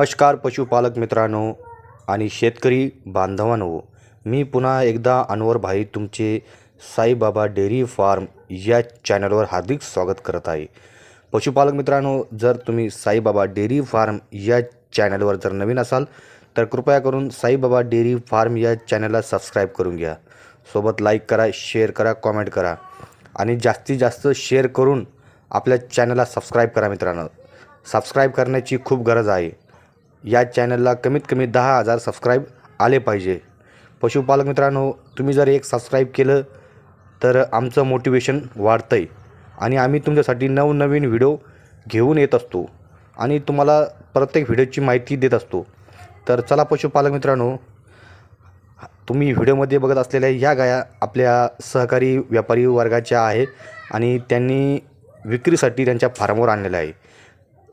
नमस्कार पशुपालक मित्रांनो आणि शेतकरी बांधवांनो मी पुन्हा एकदा अनवर भाई तुमचे साईबाबा डेअरी फार्म या चॅनलवर हार्दिक स्वागत करत आहे. पशुपालक मित्रांनो जर तुम्ही साईबाबा डेअरी फार्म या चॅनलवर जर नवीन असाल तर कृपया करून साईबाबा डेअरी फार्म या चॅनलला सबस्क्राईब करून घ्या. सोबत लाईक करा शेअर करा कॉमेंट करा आणि जास्तीत जास्त शेअर करून आपल्या चॅनलला सबस्क्राईब करा मित्रांनो. सबस्क्राईब करण्याची खूप गरज आहे. या चॅनलला कमीत कमी दहा हजार सबस्क्राईब आले पाहिजे. पशुपालक मित्रांनो तुम्ही जर एक सबस्क्राईब केलं तर आमचं मोटिवेशन वाढतं आहे आणि आम्ही तुमच्यासाठी नवनवीन व्हिडिओ घेऊन येत असतो. आणि तुम्हाला प्रत्येक व्हिडिओची माहिती देत असतो. तर चला पशुपालक मित्रांनो तुम्ही व्हिडिओमध्ये बघत असलेल्या ह्या गाया आपल्या सहकारी व्यापारी वर्गाच्या आहे आणि त्यांनी विक्रीसाठी त्यांच्या फार्मवर आणलेल्या आहे.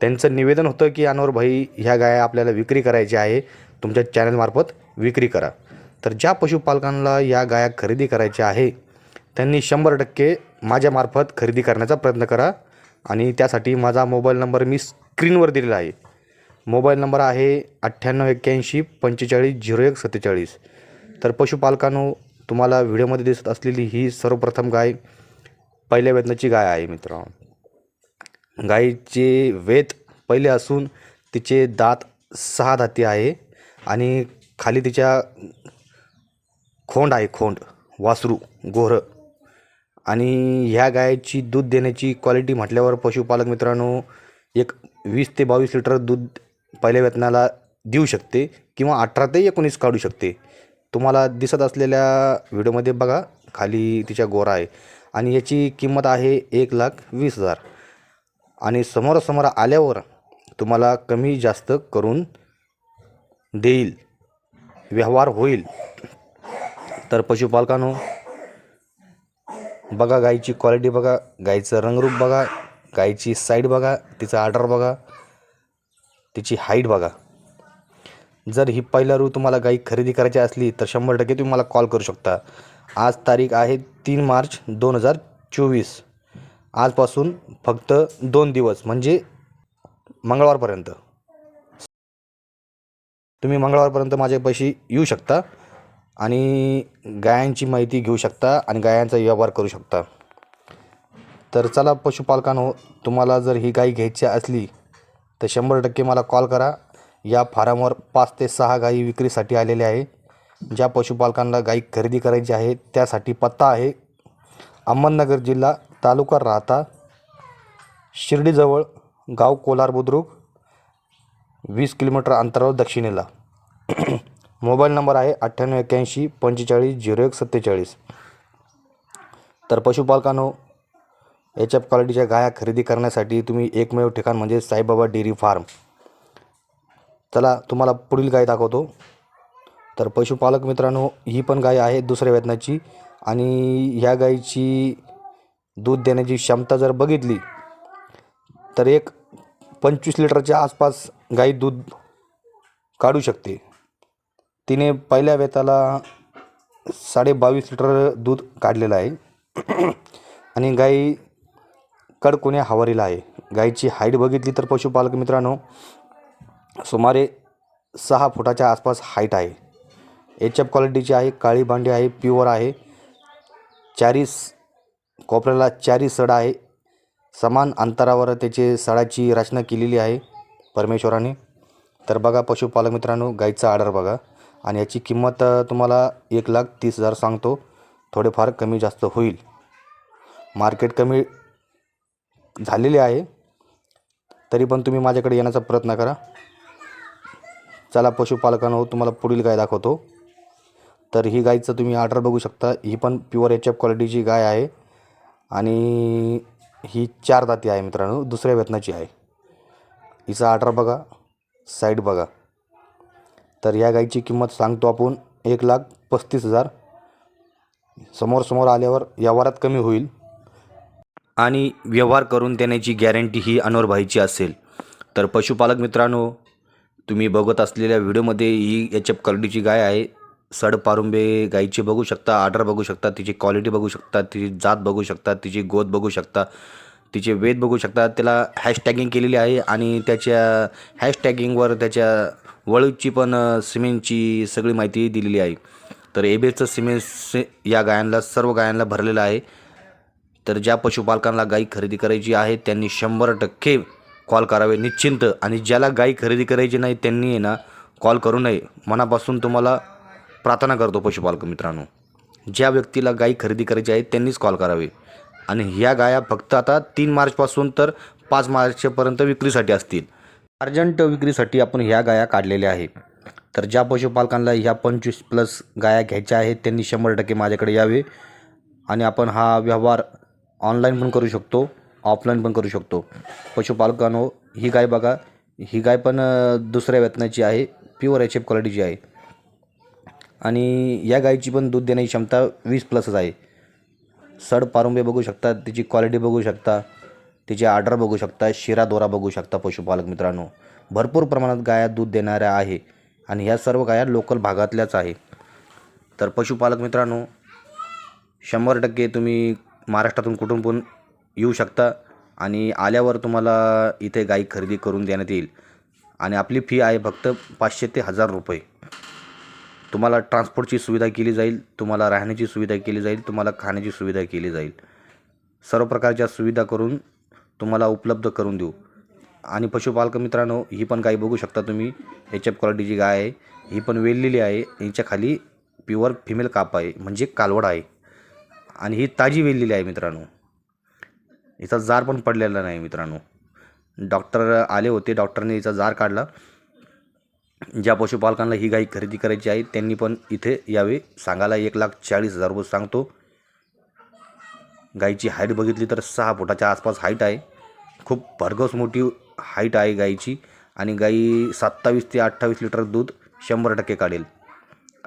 त्यांचं निवेदन होतं की अनवर भाई ह्या गाया आपल्याला विक्री करायची आहे. तुमच्या चॅनलमार्फत विक्री करा. तर ज्या पशुपालकांना या गाया खरेदी करायच्या आहे त्यांनी शंभर टक्के माझ्यामार्फत खरेदी करण्याचा प्रयत्न करा. आणि त्यासाठी माझा मोबाईल नंबर मी स्क्रीनवर दिलेला आहे. मोबाईल नंबर आहे अठ्ठ्याण्णव एक्क्याऐंशी पंचेचाळीस झिरो एक सत्तेचाळीस. तर पशुपालकांनो तुम्हाला व्हिडिओमध्ये दिसत असलेली ही सर्वप्रथम गाय पहिल्या वेतनाची गाय आहे मित्रांनो. गाईचे वेत पहिले असून तिचे दात सहा दाती आहे आणि खाली तिच्या खोंड आहे खोंड वासरू गोरं आणि ह्या गायीची दूध देण्याची क्वालिटी म्हटल्यावर पशुपालक मित्रांनो एक वीस ते बावीस लिटर दूध पहिल्या वेतनाला देऊ शकते किंवा अठरा ते एकोणीस काढू शकते. तुम्हाला दिसत असलेल्या व्हिडिओमध्ये बघा खाली तिच्या गोरा आहे. आणि याची किंमत आहे एक लाख वीस हजार. आणि समोरासमोर आल्यावर तुम्हाला कमी जास्त करून देईल व्यवहार होईल. तर पशुपालकांनो बघा गाईची क्वालिटी बघा गाईचं रंगरूप बघा गाईची साईड बघा तिचा आर्डर बघा तिची हाईट बघा. जर ही पहिला रू तुम्हाला गाई खरेदी करायची असली तर शंभर टक्के तुम्ही मला कॉल करू शकता. आज तारीख आहे तीन मार्च दोन हजार चोवीस. आजपासून फक्त दोन दिवस म्हणजे मंगळवारपर्यंत. तुम्ही मंगळवारपर्यंत माझ्या पैसे येऊ शकता आणि गायांची माहिती घेऊ शकता आणि गायांचा व्यवहार करू शकता. तर चला पशुपालकांनो तुम्हाला जर ही गाई घ्यायची असली तर शंभर टक्के मला कॉल करा. या फार्मवर पाच ते सहा गाई विक्रीसाठी आलेल्या आहे. ज्या पशुपालकांना गाई खरेदी करायची आहे त्यासाठी पत्ता आहे. अहमदनगर जिल्हा तालुका राहता. शिर्डीजवळ गाव कोलार बुद्रुक वीस किलोमीटर अंतरावर दक्षिणेला. मोबाईल नंबर आहे अठ्ठ्याण्णव एक्क्याऐंशी पंचेचाळीस झिरो एक सत्तेचाळीस. तर पशुपालकांनो याच्या क्वालिटीच्या गाया खरेदी करण्यासाठी तुम्ही एकमेव ठिकाण म्हणजे साईबाबा डेअरी फार्म. चला तुम्हाला पुढील गाय दाखवतो. तर पशुपालक मित्रांनो ही पण गाय आहे दुसऱ्या वेतनाची आणि ह्या गायीची दूध देण्याची क्षमता जर बघितली तर एक पंचवीस लिटरच्या आसपास गाई दूध काढू शकते. तिने पहिल्या वेताला साडे बावीस लिटर दूध काढलेलं आहे. आणि गाई कडकोण्या हावरीला आहे. गाईची हाईट बघितली तर पशुपालक मित्रांनो सुमारे सहा फुटाच्या आसपास हाईट आहे. एच एफ क्वालिटीची आहे काळी भांडी आहे प्युअर आहे. चारीस कोपऱ्याला चारी सड आहे. समान अंतरावर त्याचे सडाची रचना केलेली आहे परमेश्वराने. तर बघा पशुपालक मित्रांनो गाईचा आर्डर बघा. आणि याची किंमत तुम्हाला एक लाख तीस हजार सांगतो. थोडेफार कमी जास्त होईल. मार्केट कमी झालेले आहे. तरी पण तुम्ही माझ्याकडे येण्याचा प्रयत्न करा. चला पशुपालकांनो तुम्हाला पुढील गाय दाखवतो. तर ही गायचं तुम्ही आर्डर बघू शकता. ही पण प्युअर एच एफ क्वालिटीची गाय आहे. आणि ही चार दाती आहे मित्रांनो दुसऱ्या वेतनाची आहे. हिचा आर्डर बघा साईड बघा. तर या गाईची किंमत सांगतो आपण एक लाख पस्तीस हजार. समोर समोर आल्यावर व्यवहारात कमी होईल. आणि व्यवहार करून देण्याची गॅरंटी ही अनोरभाईची असेल. तर पशुपालक मित्रांनो तुम्ही बघत असलेल्या व्हिडिओमध्ये ही एच एफ क्वालिटीची गाय आहे. सडपारुंबे गाईचे गाईची बघू शकता आर्डर बघू शकता तिची क्वालिटी बघू शकता तिची जात बघू शकता तिची गोत बघू शकता तिचे वेध बघू शकता. त्याला हॅशटॅगिंग केलेली आहे आणि त्याच्या हॅशटॅगिंगवर त्याच्या वळूची पण सिमेंटची सगळी माहिती दिलेली आहे. तर एबेचं सिमेंट से या गायांना सर्व गायांना भरलेलं आहे. तर ज्या पशुपालकांना गाई खरेदी करायची आहे त्यांनी शंभर टक्के कॉल करावे निश्चिंत. आणि ज्याला गाई खरेदी करायची नाही त्यांनी आहे ना कॉल करू नये. मनापासून तुम्हाला प्रार्थना करतो पशुपालक मित्रांनो. ज्या व्यक्तीला गाई खरेदी करायची आहे त्यांनीच कॉल करावे. आणि ह्या गाया फक्त आता तीन मार्चपासून तर पाच मार्चपर्यंत विक्रीसाठी असतील. अर्जंट विक्रीसाठी आपण ह्या गाया काढलेल्या आहे तर ज्या पशुपालकांना ह्या पंचवीस प्लस गाया घ्यायच्या आहेत त्यांनी शंभर टक्के माझ्याकडे यावे. आणि आपण हा व्यवहार ऑनलाईन पण करू शकतो ऑफलाईन पण करू शकतो. पशुपालकांनो ही गाय बघा. ही गाय पण दुसऱ्या वेतनाची आहे. प्युअर एच एफ क्वालिटीची आहे. आणि या गायीची पण दूध देण्याची क्षमता वीस प्लसच आहे. सड पारुंबे बघू शकता तिची क्वालिटी बघू शकता तिची आर्डर बघू शकता शिरा दोरा बघू शकता पशुपालक मित्रांनो. भरपूर प्रमाणात गाया दूध देणाऱ्या आहे आणि ह्या सर्व गाया लोकल भागातल्याच आहे. तर पशुपालक मित्रांनो शंभर टक्के तुम्ही महाराष्ट्रातून कुठून पण येऊ शकता आणि आल्यावर तुम्हाला इथे गाई खरेदी करून देण्यात येईल. आणि आपली फी आहे फक्त पाचशे ते हजार रुपये. तुम्हाला ट्रान्सपोर्टची सुविधा केली जाईल तुम्हाला राहण्याची सुविधा केली जाईल तुम्हाला खाण्याची सुविधा केली जाईल. सर्व प्रकारच्या सुविधा करून तुम्हाला उपलब्ध करून देऊ. आणि पशुपालक मित्रांनो ही पण गाय बघू शकता तुम्ही. एच एफ क्वालिटीची गाय आहे. ही पण वेललेली आहे. हिच्या खाली प्युअर फिमेल काप आहे. म्हणजे कालवड आहे. आणि ही ताजी वेललेली आहे मित्रांनो. हिचा जार पण पडलेला नाही मित्रांनो. डॉक्टर आले होते. डॉक्टरने हिचा जार काढला. ज्या पशुपालकांना ही गाई खरेदी करायची आहे त्यांनी पण इथे यावे. सांगायला एक लाख चाळीस हजार रुपये सांगतो. गाईची हाईट बघितली तर सहा फुटाच्या आसपास हाईट आहे. खूप भरघोस मोठी हाईट आहे गाईची. आणि गाई सत्तावीस ते अठ्ठावीस लिटर दूध शंभर टक्के काढेल.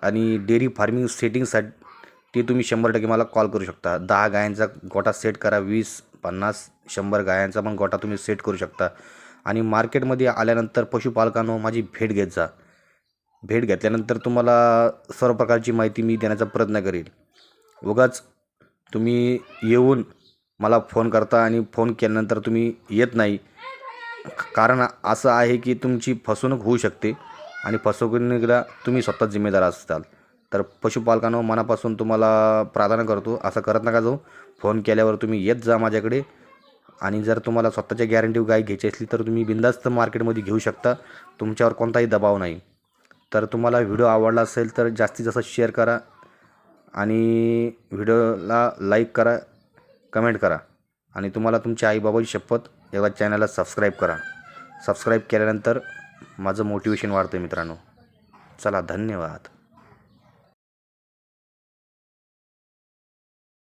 आणि डेअरी फार्मिंग सेटिंगसाठी तुम्ही शंभर टक्के मला कॉल करू शकता. दहा गायांचा गोटा सेट करा वीस पन्नास शंभर गायांचा पण गोटा तुम्ही सेट करू शकता. आणि मार्केटमध्ये आल्यानंतर पशुपालकांनो माझी भेट घेत जा. भेट घेतल्यानंतर तुम्हाला सर्व प्रकारची माहिती मी देण्याचा प्रयत्न करेल उगाच तुम्ही येऊन मला फोन करता आणि फोन केल्यानंतर तुम्ही येत नाही. कारण असं आहे की तुमची फसवणूक होऊ शकते आणि फसवणुकीला तुम्ही स्वतः जिम्मेदार असताल तर पशुपालकांनो मनापासून तुम्हाला प्रार्थना करतो. असं करत नका जाऊ. फोन केल्यावर तुम्ही येत जा माझ्याकडे. आणि जर तुम्हाला स्वतःच्या गॅरंटी गाय घ्यायची असली तर तुम्ही बिंदास्त मार्केटमध्ये घेऊ शकता. तुमच्यावर कोणताही दबाव नाही. तर तुम्हाला व्हिडिओ आवडला असेल तर जास्तीत जास्त शेअर करा आणि व्हिडिओला लाईक करा कमेंट करा आणि तुम्हाला तुमच्या आईबाबाची शपथ एका चॅनलला सबस्क्राईब करा. सबस्क्राईब केल्यानंतर माझं मोटिवेशन वाढतं मित्रांनो. चला धन्यवाद.